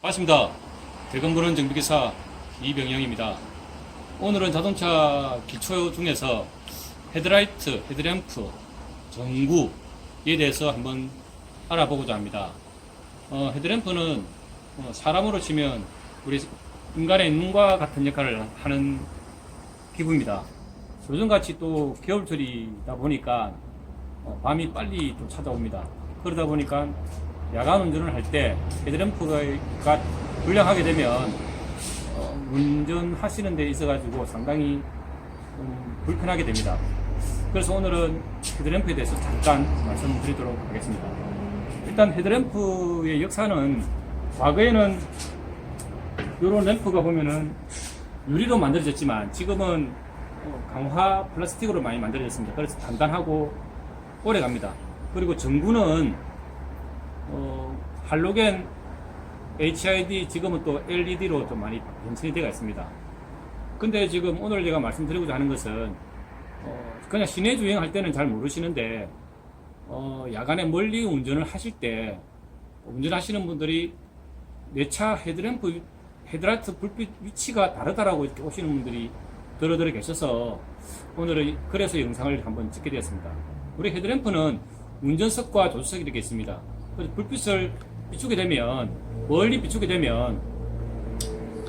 반갑습니다. 대검부는 정비기사 이병영입니다. 오늘은 자동차 기초 중에서 헤드라이트, 헤드램프, 전구에 대해서 한번 알아보고자 합니다. 어, 헤드램프는 어, 사람으로 치면 우리 인간의 눈과 같은 역할을 하는 기구입니다. 요즘같이 또 겨울철이다 보니까 어, 밤이 빨리 또 찾아옵니다. 그러다 보니까 야간 운전을 할 때 헤드램프가 불량하게 되면 어, 운전하시는 데 있어가지고 상당히 좀 불편하게 됩니다. 그래서 오늘은 헤드램프에 대해서 잠깐 말씀드리도록 하겠습니다. 일단 헤드램프의 역사는 과거에는 이런 램프가 보면은 유리로 만들어졌지만 지금은 어, 강화 플라스틱으로 많이 만들어졌습니다. 그래서 단단하고 오래 갑니다. 그리고 전구는 어, 할로겐 HID 지금은 또 LED로 좀 많이 변천이 되어 있습니다. 근데 지금 오늘 제가 말씀드리고자 하는 것은 어, 그냥 시내 주행할 때는 잘 모르시는데 어, 야간에 멀리 운전을 하실 때 운전하시는 분들이 내 차 헤드램프 헤드라이트 불빛 위치가 다르다라고 이렇게 오시는 분들이 들어들어 계셔서 오늘은 그래서 영상을 한번 찍게 되었습니다. 우리 헤드램프는 운전석과 조수석이 이렇게 있습니다. 불빛을 비추게 되면 멀리 비추게 되면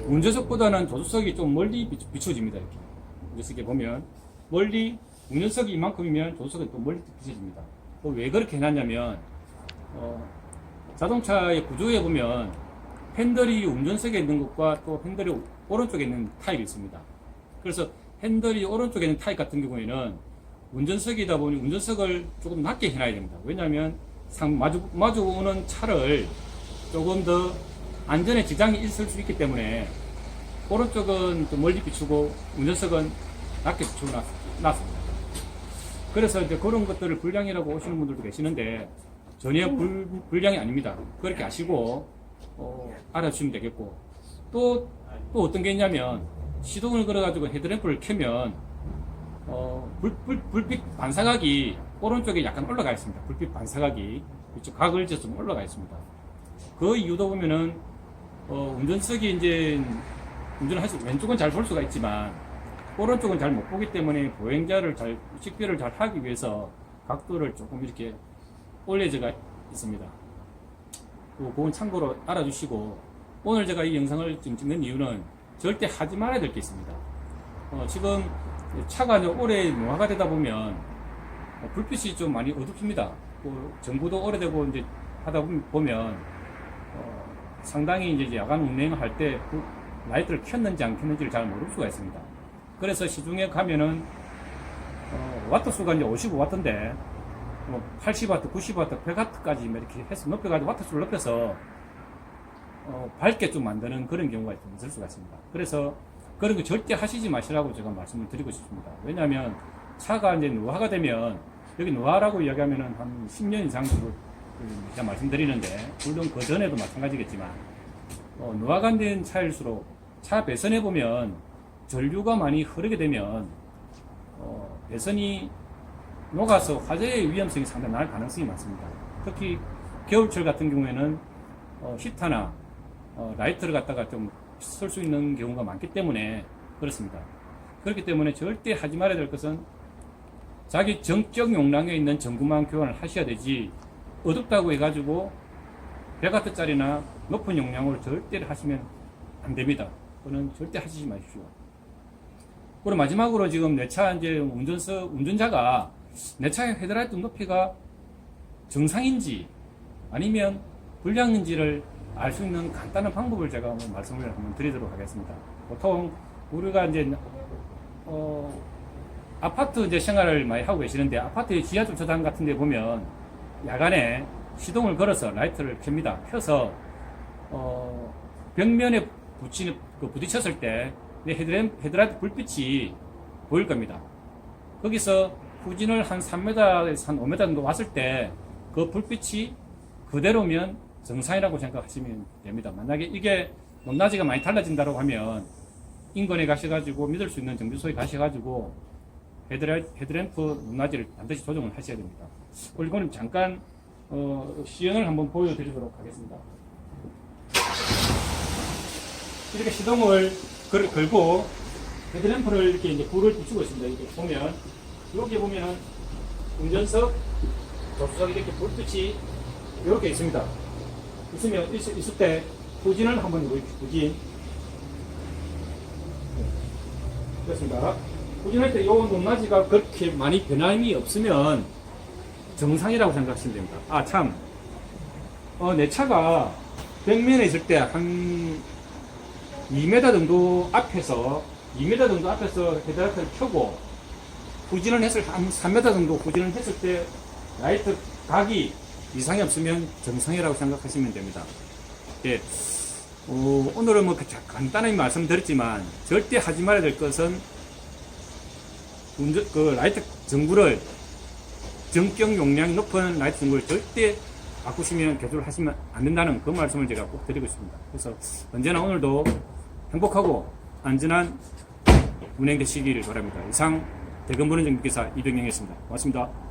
운전석보다는 조수석이 좀 멀리 비추- 비춰집니다. 이렇게 운전석에 보면 멀리 운전석이 이만큼이면 조수석은 또 멀리 비춰집니다. 또 왜 그렇게 해놨냐면 어, 자동차의 구조에 보면 핸들이 운전석에 있는 것과 또 핸들이 오른쪽에 있는 타입이 있습니다. 그래서 핸들이 오른쪽에 있는 타입 같은 경우에는 운전석이다 보니 운전석을 조금 낮게 해놔야 됩니다. 왜냐하면 상, 마주, 마주 오는 차를 조금 더 안전에 지장이 있을 수 있기 때문에 오른쪽은 좀 멀리 비추고 운전석은 낮게 비추고 놨, 놨습니다. 그래서 이제 그런 것들을 불량이라고 오시는 분들도 계시는데 전혀 불, 불량이 아닙니다. 그렇게 아시고 어, 알아주시면 되겠고 또, 또 어떤 게 있냐면 시동을 걸어가지고 헤드램프를 켜면 어, 불, 불, 불빛 반사각이 오른쪽에 약간 올라가 있습니다. 불빛 반사각이 이쪽 각을 져서 좀 올라가 있습니다. 그 이유도 보면은 어, 운전석이 이제 운전을 할수 왼쪽은 잘 볼 수가 있지만 오른쪽은 잘 못 보기 때문에 보행자를 잘 식별을 잘 하기 위해서 각도를 조금 이렇게 올려져가 있습니다. 또 그건 참고로 알아주시고 오늘 제가 이 영상을 지금 찍는 이유는 절대 하지 말아야 될 게 있습니다. 어, 지금 차가 오래 노화가 되다 보면 어, 불빛이 좀 많이 어둡습니다. 또 전구도 오래되고 이제 하다 보면 어, 상당히 이제 야간 운행을 할때 라이트를 켰는지 안 켰는지를 잘 모를 수가 있습니다. 그래서 시중에 가면은 어, 와트 수가 이제 55와트인데 뭐 80와트, 90와트, 100와트까지 이렇게 해서 높여가지고 와트 수를 높여서 어, 밝게 좀 만드는 그런 경우가 좀 있을 수가 있습니다. 그래서 그런 거 절대 하시지 마시라고 제가 말씀을 드리고 싶습니다. 왜냐하면 차가 이제 노화가 되면 여기 노화라고 이야기하면은 한 10년 이상 정도 제가 말씀드리는데 물론 그 전에도 마찬가지겠지만 어, 노화가 된 차일수록 차 배선에 보면 전류가 많이 흐르게 되면 어, 배선이 녹아서 화재의 위험성이 상당히 날 가능성이 많습니다. 특히 겨울철 같은 경우에는 어, 히터나 어, 라이트를 갖다가 좀 쓸 수 있는 경우가 많기 때문에 그렇습니다. 그렇기 때문에 절대 하지 말아야 될 것은 자기 정적 용량에 있는 전구만 교환을 하셔야 되지 어둡다고 해가지고 100W짜리나 높은 용량으로 절대를 하시면 안 됩니다. 그거는 절대 하시지 마십시오. 그리고 마지막으로 지금 내 차 이제 운전석 운전자가 내 차의 헤드라이트 높이가 정상인지 아니면 불량인지를 알 수 있는 간단한 방법을 제가 말씀을 한번 드리도록 하겠습니다. 보통 우리가 이제 어, 아파트 이제 생활을 많이 하고 계시는데 아파트의 지하 주차장 같은 데 보면 야간에 시동을 걸어서 라이트를 켭니다. 켜서 어, 벽면에 붙이, 그 부딪혔을 때 헤드램, 헤드라이트 불빛이 보일 겁니다. 거기서 후진을 한 3m에서 한 5m 정도 왔을 때 그 불빛이 그대로면 정상이라고 생각하시면 됩니다. 만약에 이게 높낮이가 많이 달라진다고 하면 인근에 가셔가지고 믿을 수 있는 정비소에 가셔가지고 헤드램프 높낮이를 반드시 조정을 하셔야 됩니다. 이거는 잠깐 어, 시연을 한번 보여드리도록 하겠습니다. 이렇게 시동을 걸, 걸고 헤드램프를 이렇게 이제 불을 비추고 있습니다. 이렇게 보면 여기 보면은 운전석, 조수석 이렇게 불빛이 이렇게 있습니다. 있으면 있을, 있을 때 후진을 한번 해보십시오. 후진. 됐습니다. 후진할 때요 높낮이가 그렇게 많이 변함이 없으면 정상이라고 생각하시면 됩니다. 아, 참. 어, 내 차가 벽면에 있을 때 한 2m 정도 앞에서 2m 정도 앞에서 헤드라이트를 켜고 후진을 했을 한 3m 정도 후진을 했을 때 라이트 각이 이상이 없으면 정상이라고 생각하시면 됩니다. 예. 어, 오늘은 뭐 자- 간단하게 말씀드렸지만 절대 하지 말아야 될 것은 운전, 그 라이트 전구를 정격 용량이 높은 라이트 전구를 절대 바꾸시면 개조를 하시면 안 된다는 그 말씀을 제가 꼭 드리고 있습니다. 그래서 언제나 오늘도 행복하고 안전한 운행 되시기를 바랍니다. 이상 대금보는 정비기사 이병영이었습니다. 고맙습니다.